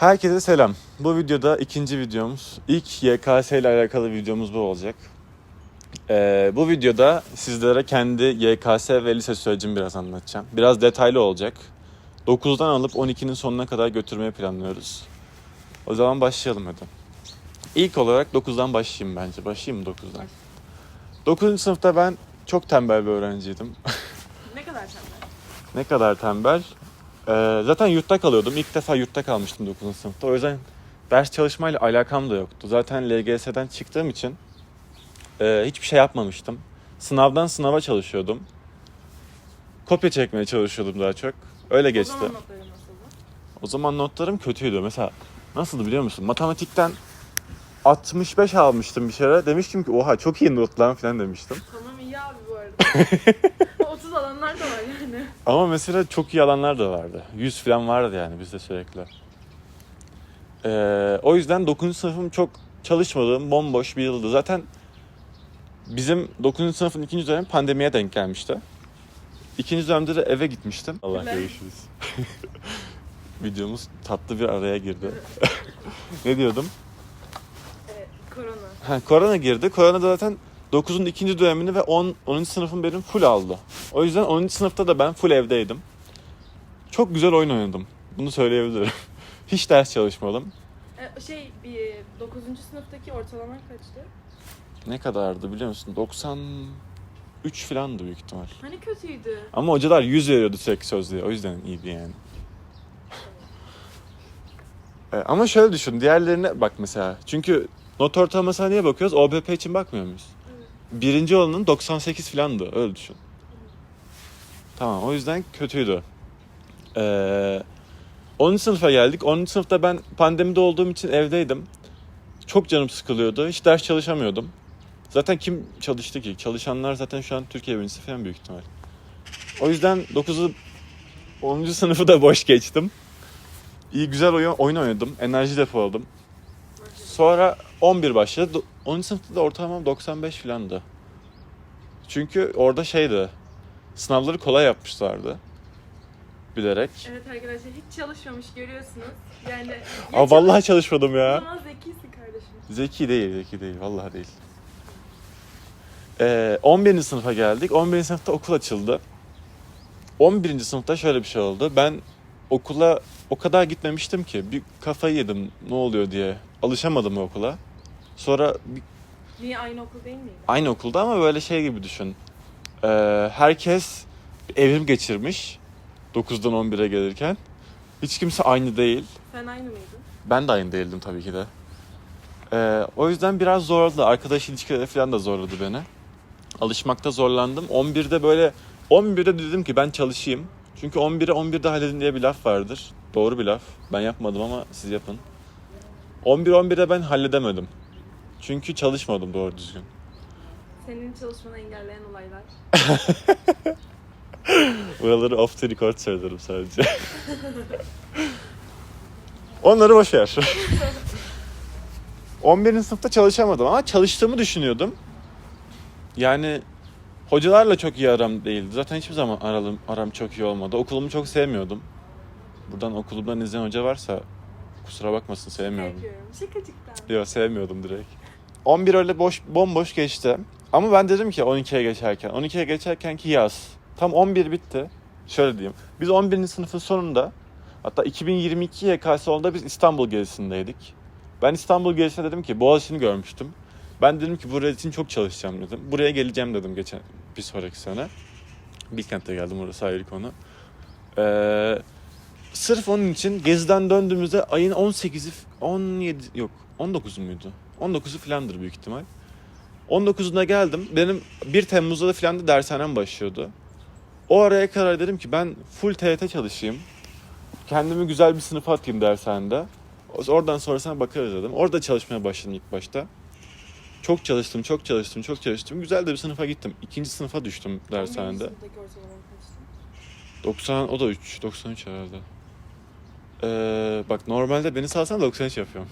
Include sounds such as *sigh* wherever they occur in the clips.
Herkese selam. Bu videoda ikinci videomuz. İlk YKS ile alakalı videomuz bu olacak. Ee, bu videoda sizlere kendi YKS ve lise sürecimi biraz anlatacağım. Biraz detaylı olacak. 9'dan alıp 12'nin sonuna kadar götürmeyi planlıyoruz. O zaman başlayalım hadi. İlk olarak 9'dan başlayayım bence. Başlayayım mı 9'dan? 9. sınıfta ben çok tembel bir öğrenciydim. Ne kadar tembel? Ne kadar tembel. Ee, zaten yurtta kalıyordum. İlk defa yurtta kalmıştım 9. sınıfta. O yüzden ders çalışmayla alakam da yoktu. Zaten LGS'den çıktığım için e, hiçbir şey yapmamıştım. Sınavdan sınava çalışıyordum. Kopya çekmeye çalışıyordum daha çok. Öyle geçti. O zaman nasıldı? O zaman notlarım kötüydü. Mesela nasıldı biliyor musun? Matematikten 65 almıştım bir kere. Demiştim ki oha çok iyi not lan falan demiştim. Tamam iyi abi bu arada. *laughs* 30 alanlar da var yani. Ama mesela çok iyi alanlar da vardı. 100 falan vardı yani bizde sürekli. Ee, o yüzden 9. sınıfım çok çalışmadığım bomboş bir yıldı. Zaten bizim 9. sınıfın ikinci dönemi pandemiye denk gelmişti. İkinci dönemde de eve gitmiştim. Allah Güzel. görüşürüz. *laughs* Videomuz tatlı bir araya girdi. *laughs* ne diyordum? Evet, korona. Ha, korona girdi. Korona da zaten 9'un ikinci dönemini ve 10. 10. sınıfım benim full aldı. O yüzden 10. sınıfta da ben full evdeydim. Çok güzel oyun oynadım. Bunu söyleyebilirim. *laughs* Hiç ders çalışmadım. E, şey, bir 9. sınıftaki ortalama kaçtı? Ne kadardı biliyor musun? 93 falandı büyük ihtimal. Hani kötüydü. Ama hocalar 100 veriyordu sürekli sözlüğe. O yüzden iyiydi yani. *laughs* E, Ama şöyle düşün. Diğerlerine bak mesela. Çünkü not ortalamasına niye bakıyoruz? OBP için bakmıyor muyuz? Birinci olanın 98 falandı. Öyle düşün. Tamam o yüzden kötüydü. Ee, 10. sınıfa geldik. 10. sınıfta ben pandemide olduğum için evdeydim. Çok canım sıkılıyordu. Hiç ders çalışamıyordum. Zaten kim çalıştı ki? Çalışanlar zaten şu an Türkiye birincisi falan büyük ihtimal. O yüzden 9'u 10. sınıfı da boş geçtim. İyi güzel oyun, oyun oynadım. Enerji depoladım. Sonra 11 başladı. Do- 10. sınıfta da ortalamam 95 filandı. Çünkü orada şeydi. Sınavları kolay yapmışlardı. Bilerek. Evet arkadaşlar hiç çalışmamış görüyorsunuz. Yani Aa vallahi çalışmadım O ya. zaman zekisin kardeşim. Zeki değil, zeki değil. Vallahi değil. Ee, 11. sınıfa geldik. 11. sınıfta okul açıldı. 11. sınıfta şöyle bir şey oldu. Ben okula o kadar gitmemiştim ki. Bir kafayı yedim ne oluyor diye. Alışamadım okula. Sonra bir Niye aynı okul değil miydi? aynı okulda ama böyle şey gibi düşün. Ee, herkes evrim geçirmiş 9'dan 11'e gelirken. Hiç kimse aynı değil. Sen aynı mıydın? Ben de aynı değildim tabii ki de. Ee, o yüzden biraz zorladı. Arkadaş ilişkileri falan da zorladı beni. Alışmakta zorlandım. 11'de böyle 11'de dedim ki ben çalışayım. Çünkü 11'e 11'de halledin diye bir laf vardır. Doğru bir laf. Ben yapmadım ama siz yapın. 11 11'de ben halledemedim. Çünkü çalışmadım doğru düzgün. Senin çalışmanı engelleyen olaylar. *laughs* Buraları off the record söylerim sadece. *laughs* Onları boş ver. 11. sınıfta çalışamadım ama çalıştığımı düşünüyordum. Yani hocalarla çok iyi aram değildi. Zaten hiçbir zaman aram, aram çok iyi olmadı. Okulumu çok sevmiyordum. Buradan okulumdan izleyen hoca varsa kusura bakmasın sevmiyorum. Şakacıktan. Yok sevmiyordum direkt. 11 öyle boş bomboş geçti. Ama ben dedim ki 12'ye geçerken. 12'ye geçerken ki yaz. Tam 11 bitti. Şöyle diyeyim. Biz 11. sınıfın sonunda hatta 2022 YKS olduğunda biz İstanbul gezisindeydik. Ben İstanbul gezisinde dedim ki Boğaziçi'ni görmüştüm. Ben dedim ki buraya için çok çalışacağım dedim. Buraya geleceğim dedim geçen bir sonraki sene. Bilkent'e geldim orası ayrı konu. Ee, sırf onun için geziden döndüğümüzde ayın 18'i 17 yok 19'u muydu? 19'u filandır büyük ihtimal. 19'unda geldim. Benim 1 Temmuz'da da filan da dershanem başlıyordu. O araya karar dedim ki ben full TYT çalışayım. Kendimi güzel bir sınıfa atayım dershanede. Oradan sonrasına bakarız dedim. Orada çalışmaya başladım ilk başta. Çok çalıştım, çok çalıştım, çok çalıştım. Güzel de bir sınıfa gittim. İkinci sınıfa düştüm dershanede. 11. sınıftaki ortalaman kaçtı? 90 o da 3 93 herhalde. Ee, bak normalde beni salsan 93 yapıyorum.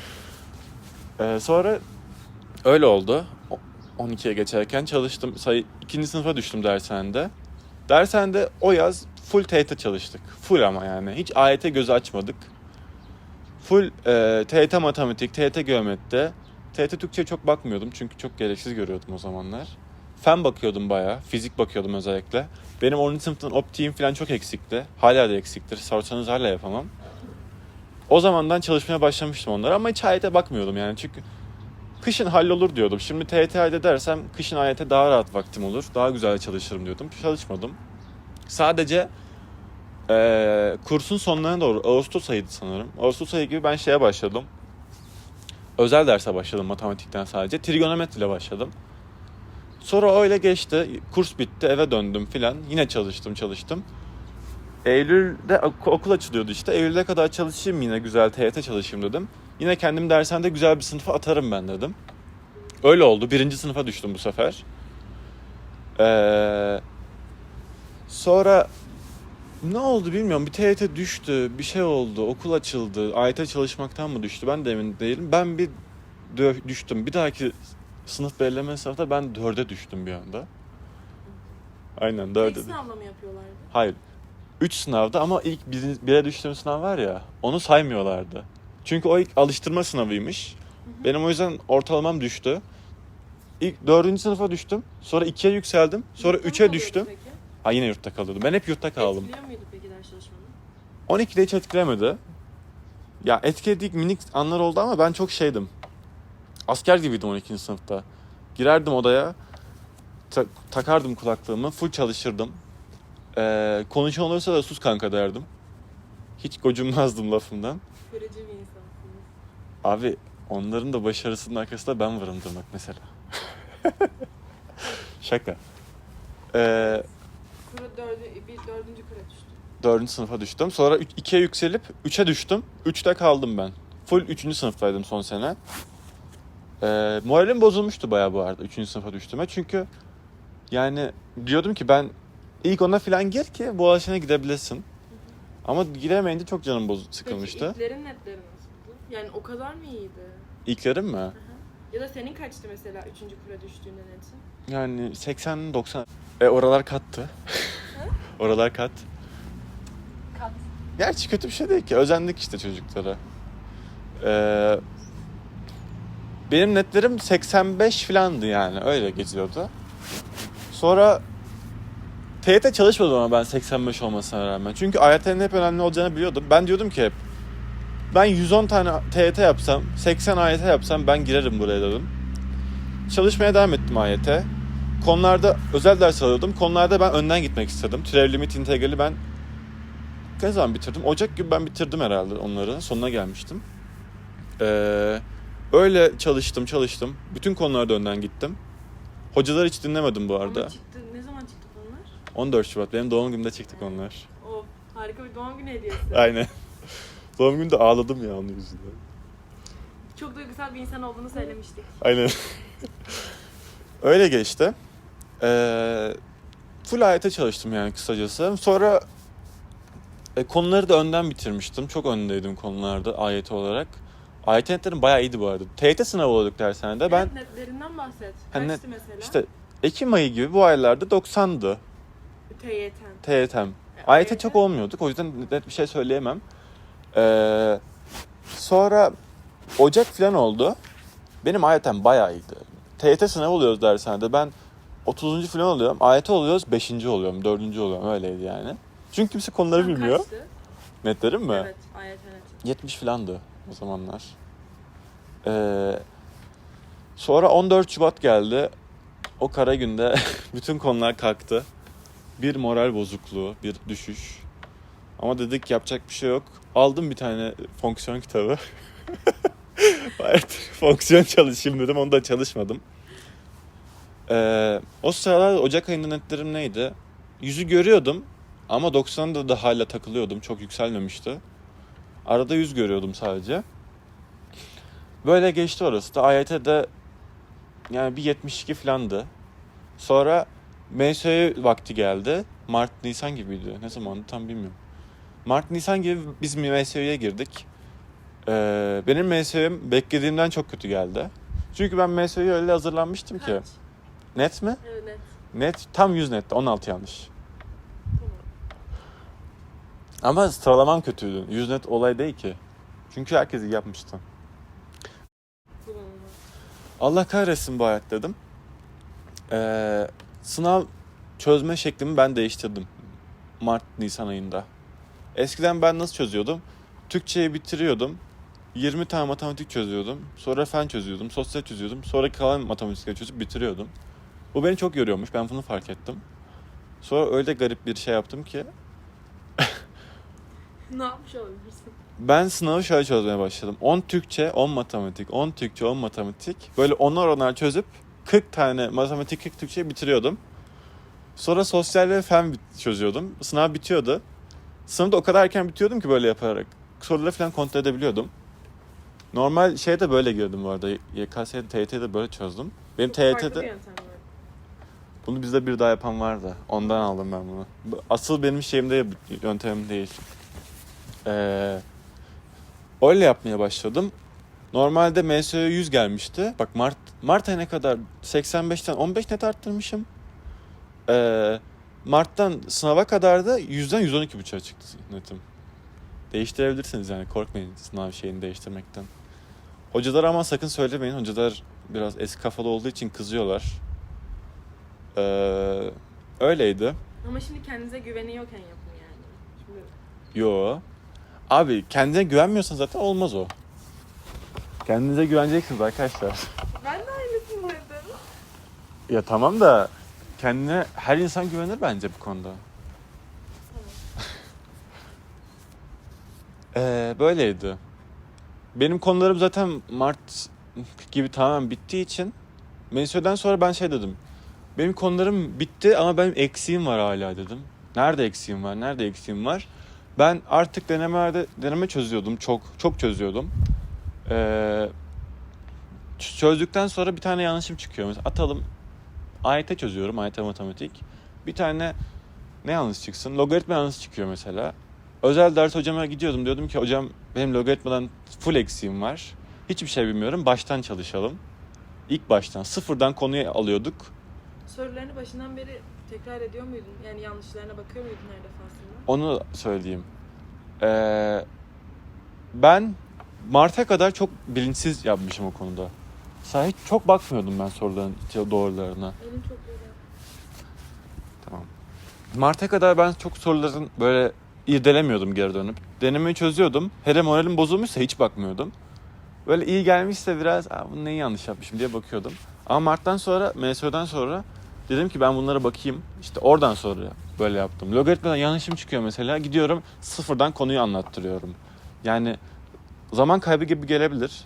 *laughs* ee, sonra öyle oldu. O- 12'ye geçerken çalıştım. Sayı ikinci sınıfa düştüm dershanede. Dershanede o yaz full TYT çalıştık. Full ama yani. Hiç AYT gözü açmadık. Full e, TYT matematik, TYT geometri. TYT Türkçe'ye çok bakmıyordum çünkü çok gereksiz görüyordum o zamanlar. Fen bakıyordum bayağı, fizik bakıyordum özellikle. Benim 10. sınıftan optiğim falan çok eksikti. Hala da eksiktir. Sorsanız hala yapamam. O zamandan çalışmaya başlamıştım onlara ama hiç AYT bakmıyordum yani çünkü kışın hallolur diyordum. Şimdi TYT AYT dersem kışın AYT daha rahat vaktim olur. Daha güzel çalışırım diyordum. Çalışmadım. Sadece eee, kursun sonlarına doğru Ağustos ayıydı sanırım. Ağustos ayı gibi ben şeye başladım. Özel derse başladım matematikten sadece. Trigonometri ile başladım. Sonra öyle geçti. Kurs bitti eve döndüm filan. Yine çalıştım çalıştım. Eylül'de ok- okul açılıyordu işte. Eylül'e kadar çalışayım yine güzel TYT çalışayım dedim. Yine kendim dershanede güzel bir sınıfa atarım ben dedim. Öyle oldu. Birinci sınıfa düştüm bu sefer. Ee, sonra ne oldu bilmiyorum. Bir TYT düştü. Bir şey oldu. Okul açıldı. AYT çalışmaktan mı düştü? Ben de emin değilim. Ben bir düştüm. Bir dahaki sınıf belirleme sınıfta ben dörde düştüm bir anda. Aynen Tek dörde. sınavla mı yapıyorlardı? Hayır. 3 sınavda ama ilk bir, bire düştüğüm sınav var ya onu saymıyorlardı. Çünkü o ilk alıştırma sınavıymış. Benim o yüzden ortalamam düştü. İlk dördüncü sınıfa düştüm. Sonra ikiye yükseldim. Sonra Yurtta üçe düştüm. peki? Ha yine yurtta kalıyordum. Ben hep yurtta kaldım. Etkiliyor muydu peki ders çalışmanı? 12'de hiç etkilemedi. Ya etkilediği minik anlar oldu ama ben çok şeydim. Asker gibiydim 12. sınıfta. Girerdim odaya, ta- takardım kulaklığımı, full çalışırdım. Ee, konuşan olursa da sus kanka derdim. Hiç gocunmazdım lafımdan. Görece bir insansınız. Abi onların da başarısının arkasında ben varım demek mesela. *laughs* Şaka. Ee, Kuru dördü, bir dördüncü kura düştü. Dördüncü sınıfa düştüm. Sonra üç- ikiye yükselip üçe düştüm. Üçte kaldım ben. Full üçüncü sınıftaydım son sene. Ee, moralim bozulmuştu bayağı bu arada üçüncü sınıfa düştüğüme. Çünkü yani diyordum ki ben ilk ona falan gir ki bu alışına gidebilesin. Ama giremeyince çok canım boz sıkılmıştı. Peki ilklerin netleri nasıldı? Yani o kadar mı iyiydi? İlklerim mi? Ya da senin kaçtı mesela üçüncü kura düştüğünde netin? Yani 80-90. E oralar kattı. *laughs* oralar kat. Kat. Gerçi kötü bir şey değil ki. Özendik işte çocuklara. Ee, benim netlerim 85 filandı yani. Öyle geziyordu. Sonra TYT çalışmadım ama ben 85 olmasına rağmen. Çünkü AYT'nin hep önemli olacağını biliyordum. Ben diyordum ki hep ben 110 tane TYT yapsam, 80 AYT yapsam ben girerim buraya dedim. Çalışmaya devam ettim AYT. Konularda özel ders alıyordum. Konularda ben önden gitmek istedim. Türev limit integrali ben ne zaman bitirdim? Ocak gibi ben bitirdim herhalde onları. Sonuna gelmiştim. Ee, öyle çalıştım çalıştım. Bütün konularda önden gittim. Hocaları hiç dinlemedim bu arada. Ama çıktı, ne zaman çıktı bunlar? 14 Şubat benim doğum günümde çıktık onlar. O harika bir doğum günü hediyesi. Aynen. Doğum günümde ağladım ya onun yüzünden. Çok duygusal bir insan olduğunu söylemiştik. Aynen. öyle geçti. Ee, full AYT çalıştım yani kısacası. Sonra e, konuları da önden bitirmiştim. Çok öndeydim konularda AYT olarak. AYT netlerim bayağı iyiydi bu arada. TYT sınavı oluyorduk dershanede. Ben Evet, netlerinden bahset. Ha, net- Kaçtı mesela? işte Ekim ayı gibi bu aylarda 90'dı TYT'n. TYT'm. AYT çok olmuyorduk o yüzden net bir şey söyleyemem. Ee, sonra Ocak falan oldu. Benim AYT'm bayağı iyiydi. TYT sınavı oluyoruz dershanede. Ben 30. falan oluyorum. AYT oluyoruz 5. oluyorum, 4. oluyorum. Öyleydi yani. Çünkü kimse konuları Sen bilmiyor. Kaçtı? Netlerim mi? Evet, AYT net. 70 falandı o zamanlar. Ee, sonra 14 Şubat geldi. O kara günde *laughs* bütün konular kalktı. Bir moral bozukluğu, bir düşüş. Ama dedik yapacak bir şey yok. Aldım bir tane fonksiyon kitabı. *laughs* evet, fonksiyon çalışayım dedim. Onu da çalışmadım. Ee, o sıralar Ocak ayında netlerim neydi? Yüzü görüyordum. Ama 90'da da hala takılıyordum. Çok yükselmemişti. Arada yüz görüyordum sadece. Böyle geçti orası da. AYT'de yani bir 72 filandı. Sonra MSÖ'ye vakti geldi. Mart, Nisan gibiydi. Ne zamandı tam bilmiyorum. Mart, Nisan gibi biz MSÖ'ye girdik. Ee, benim MSÖ'm beklediğimden çok kötü geldi. Çünkü ben MSÖ'ye öyle hazırlanmıştım ki. Kaç? Net mi? Evet net. Net tam 100 netti. 16 yanlış. Tamam. Ama sıralamam kötüydü. 100 net olay değil ki. Çünkü herkes iyi yapmıştı. Allah kahretsin bu hayat dedim. Ee, sınav çözme şeklimi ben değiştirdim. Mart, Nisan ayında. Eskiden ben nasıl çözüyordum? Türkçeyi bitiriyordum. 20 tane matematik çözüyordum. Sonra fen çözüyordum. Sosyal çözüyordum. Sonra kalan matematikleri çözüp bitiriyordum. Bu beni çok yoruyormuş. Ben bunu fark ettim. Sonra öyle garip bir şey yaptım ki Ne yapmış olabilirsin? ben sınavı şöyle çözmeye başladım. 10 Türkçe, 10 matematik, 10 Türkçe, 10 matematik. Böyle onar onar çözüp 40 tane matematik, 40 Türkçe bitiriyordum. Sonra sosyal ve fen çözüyordum. Sınav bitiyordu. Sınavda o kadar erken bitiyordum ki böyle yaparak. Soruları falan kontrol edebiliyordum. Normal şeye de böyle girdim bu arada. YKS'de, TYT'de de böyle çözdüm. Benim TYT'de bunu bizde bir daha yapan vardı. Ondan aldım ben bunu. Bu- Asıl benim şeyimde yöntemim değil. Ee, öyle yapmaya başladım. Normalde MSÖ'ye 100 gelmişti. Bak Mart Mart ayına kadar 85'ten 15 net arttırmışım. Ee, Mart'tan sınava kadar da 100'den 112.5'a çıktı netim. Değiştirebilirsiniz yani korkmayın sınav şeyini değiştirmekten. Hocalar ama sakın söylemeyin. Hocalar biraz eski kafalı olduğu için kızıyorlar. Ee, öyleydi. Ama şimdi kendinize güveni yokken yapın yani. Şimdi Yo. Abi kendine güvenmiyorsan zaten olmaz o. Kendinize güveneceksiniz arkadaşlar. ben de aynısını dedim. Ya tamam da kendine her insan güvenir bence bu konuda. *laughs* Ee, böyleydi. Benim konularım zaten Mart gibi tamamen bittiği için Melisa'dan sonra ben şey dedim. Benim konularım bitti ama benim eksiğim var hala dedim. Nerede eksiğim var? Nerede eksiğim var? Ben artık denemelerde deneme çözüyordum. Çok çok çözüyordum. Ee, çözdükten sonra bir tane yanlışım çıkıyor. Mesela atalım AYT çözüyorum. AYT matematik. Bir tane ne yanlış çıksın? Logaritma yanlış çıkıyor mesela. Özel ders hocama gidiyordum. Diyordum ki hocam benim logaritmadan full eksiğim var. Hiçbir şey bilmiyorum. Baştan çalışalım. İlk baştan sıfırdan konuyu alıyorduk. Sorularını başından beri tekrar ediyor muydun? Yani yanlışlarına bakıyor muydun her defasında? Onu söyleyeyim. Ee, ben Mart'a kadar çok bilinçsiz yapmışım o konuda. Mesela hiç çok bakmıyordum ben soruların doğrularına. Elim çok böyle. Tamam. Mart'a kadar ben çok soruların böyle irdelemiyordum geri dönüp. Denemeyi çözüyordum. Hele moralim bozulmuşsa hiç bakmıyordum. Böyle iyi gelmişse biraz Aa, bunu neyi yanlış yapmışım diye bakıyordum. Ama Mart'tan sonra, MSÖ'den sonra dedim ki ben bunlara bakayım. İşte oradan sonra böyle yaptım. Logaritmadan yanlışım çıkıyor mesela. Gidiyorum sıfırdan konuyu anlattırıyorum. Yani zaman kaybı gibi gelebilir.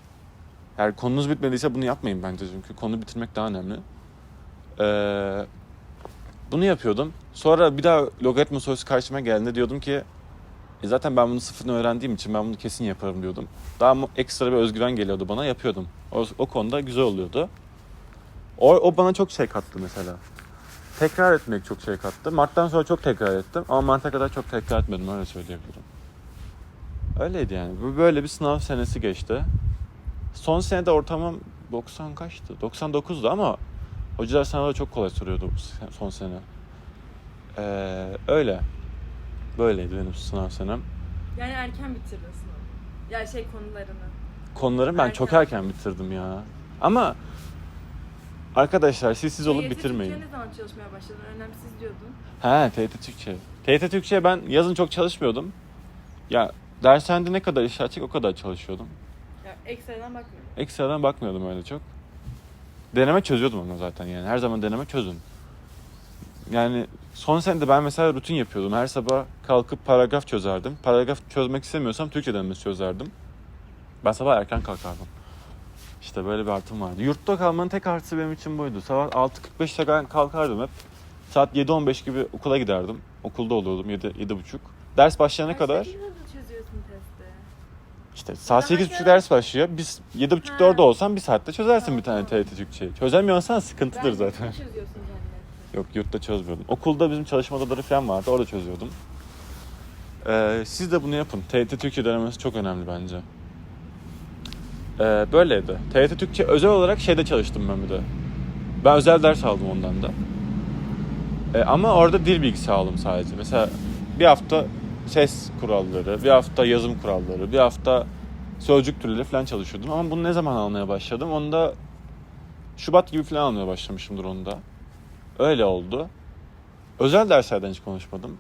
Yani konunuz bitmediyse bunu yapmayın bence çünkü konu bitirmek daha önemli. Ee, bunu yapıyordum. Sonra bir daha logaritma sorusu karşıma geldiğinde diyordum ki "E zaten ben bunu sıfırdan öğrendiğim için ben bunu kesin yaparım diyordum. Daha ekstra bir özgüven geliyordu bana yapıyordum. O, o konuda güzel oluyordu. O, o bana çok şey kattı mesela. Tekrar etmek çok şey kattı. Mart'tan sonra çok tekrar ettim ama Mart'a kadar çok tekrar etmedim öyle söyleyebilirim. Öyleydi yani. Böyle bir sınav senesi geçti. Son senede ortamım 90 kaçtı? 99'du ama hocalar sınavda çok kolay soruyordu son sene. Ee, öyle. Böyleydi benim sınav senem. Yani erken bitirdin sınavı. Ya şey konularını. Konuları ben Erken. çok erken bitirdim ya. Ama arkadaşlar siz siz olup TYT bitirmeyin. Türkçe ne zaman çalışmaya başladın? Önemsiz diyordun. He TYT Türkçe. TYT Türkçe ben yazın çok çalışmıyordum. Ya dershanede ne kadar iş açık o kadar çalışıyordum. Ekstradan bakmıyorum. Ekstradan bakmıyordum öyle çok. Deneme çözüyordum ama zaten yani. Her zaman deneme çözün. Yani son senede ben mesela rutin yapıyordum. Her sabah kalkıp paragraf çözerdim. Paragraf çözmek istemiyorsam Türkçe denemesi çözerdim. Ben sabah erken kalkardım. İşte böyle bir artım vardı. Yurtta kalmanın tek artısı benim için buydu. Sabah 6.45'te ben kalkardım hep. Saat 7.15 gibi okula giderdim. Okulda oluyordum 7, 7.30. Ders başlayana Kaçta kadar testi? İşte saat Daha 8.30 yarın- ders başlıyor. Biz 7.30'da Ha. orada olsan bir saatte çözersin bir tane. TYT Türkçeyi. Çözemiyorsan sıkıntıdır zaten. çözüyorsun. Yok yurtta çözmüyordum. Okulda bizim çalışma odaları falan vardı. Orada çözüyordum. Ee, siz de bunu yapın. TYT Türkçe denemesi çok önemli bence. Ee, böyleydi. TYT Türkçe özel olarak şeyde çalıştım ben bir de. Ben özel ders aldım ondan da. Ee, ama orada dil bilgisi aldım sadece. Mesela bir hafta ses kuralları, bir hafta yazım kuralları, bir hafta sözcük türleri falan çalışıyordum. Ama bunu ne zaman almaya başladım? Onu da Şubat gibi falan almaya başlamışımdır onu da. Öyle oldu. Özel derslerden hiç konuşmadım.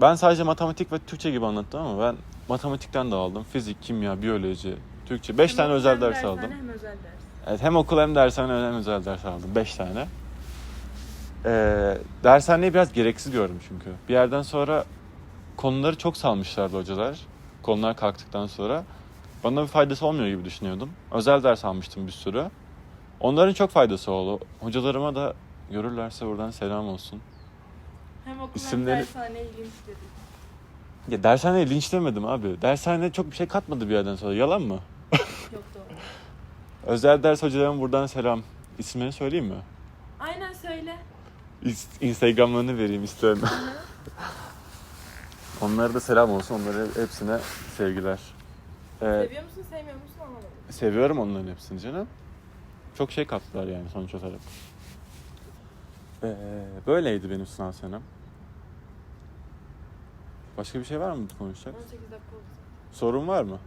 Ben sadece matematik ve Türkçe gibi anlattım ama ben matematikten de aldım. Fizik, kimya, biyoloji, Türkçe. 5 Hem tane özel ders aldım. Hem özel ders. Evet hem okul hem dershane hem özel ders aldım. 5 tane. Ee, dershaneyi biraz gereksiz gördüm çünkü. Bir yerden sonra konuları çok salmışlardı hocalar. Konular kalktıktan sonra. Bana bir faydası olmuyor gibi düşünüyordum. Özel ders almıştım bir sürü. Onların çok faydası oldu. Hocalarıma da görürlerse buradan selam olsun. Hem okul İsimleri- hem dershaneye ilginç dedik. Ya dershaneye linçlemedim abi. Dershane çok bir şey katmadı bir yerden sonra. Yalan mı? *laughs* Yok doğru. Özel ders hocalarıma buradan selam. İsimlerini söyleyeyim mi? Aynen söyle. İns- Instagramlarını vereyim isterim. *laughs* Onlara da selam olsun. Onlara hepsine sevgiler. Ee, Seviyor musun sevmiyor musun anlamadım. seviyorum onların hepsini canım. Çok şey kattılar yani sonuç olarak. Ee, böyleydi benim sınav senem. Başka bir şey var mı konuşacak? 18 dakika oldu. Sorun var mı?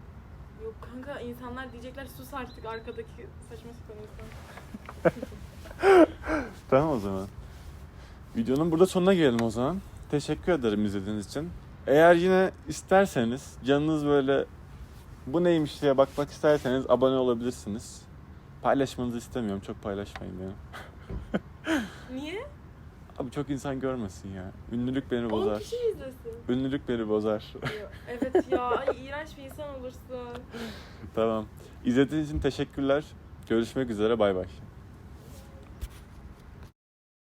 Yok kanka insanlar diyecekler sus artık arkadaki saçma sapan insan. *laughs* Tamam o zaman. Videonun burada sonuna gelelim o zaman. Teşekkür ederim izlediğiniz için. Eğer yine isterseniz canınız böyle bu neymiş diye bakmak isterseniz abone olabilirsiniz. Paylaşmanızı istemiyorum. Çok paylaşmayın yani. *laughs* Niye? Abi çok insan görmesin ya. Ünlülük beni 10 bozar. kişi izlesin. Ünlülük beni bozar. Evet ya ay, iğrenç bir insan olursun. *laughs* tamam. İzlediğiniz için teşekkürler. Görüşmek üzere. Bay bay.